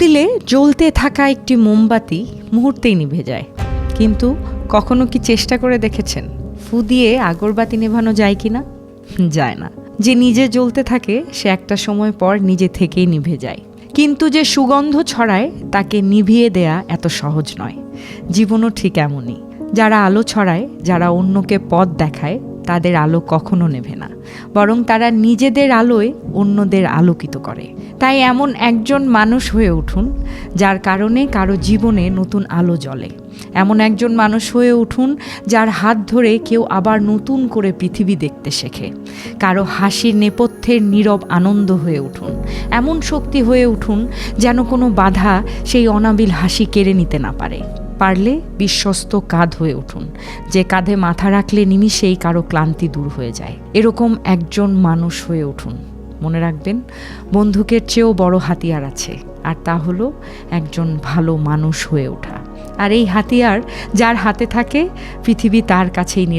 দিলে জ্বলতে থাকা একটি মোমবাতি মুহূর্তেই নিভে যায়। কিন্তু কখনো কি চেষ্টা করে দেখেছেন? ফু দিয়ে আগরবাতি নেভানো যায় কি না? যায় না। যে নিজে জ্বলতে থাকে, সে একটা সময় পর নিজে থেকেই নিভে যায়। কিন্তু যে সুগন্ধ ছড়ায়, তাকে নিভিয়ে দেয়া এত সহজ নয়। জীবনও ঠিক এমনই। যারা আলো ছড়ায়, যারা অন্যকে পথ দেখায় তাদের আলো কখনো নেভে না। বরং তারা নিজেদের আলোয় অন্যদের আলোকিত করে। তাই এমন একজন মানুষ হয়ে উঠুন, যার কারণে কারও জীবনে নতুন আলো জ্বলে। এমন একজন মানুষ হয়ে উঠুন, যার হাত ধরে কেউ আবার নতুন করে পৃথিবী দেখতে শেখে। কারও হাসির নেপথ্যের নীরব আনন্দ হয়ে উঠুন। এমন শক্তি হয়ে উঠুন, যেন কোনো বাধা সেই অনাবিল হাসি কেড়ে নিতে না পারে। পারলে বিশ্বস্ত কাঁধ হয়ে উঠুন। যে কাঁধে মাথা রাখলে নিমিষেই কারও ক্লান্তি দূর হয়ে যায়। এরকম একজন মানুষ হয়ে উঠুন। মনে রাখবেন, বন্দুকের চেয়েও বড় হাতিয়ার আছে, আর তা হলো একজন ভালো মানুষ হয়ে ওঠা। আর এই হাতিয়ার যার হাতে থাকে, পৃথিবী তার কাছেই নিরা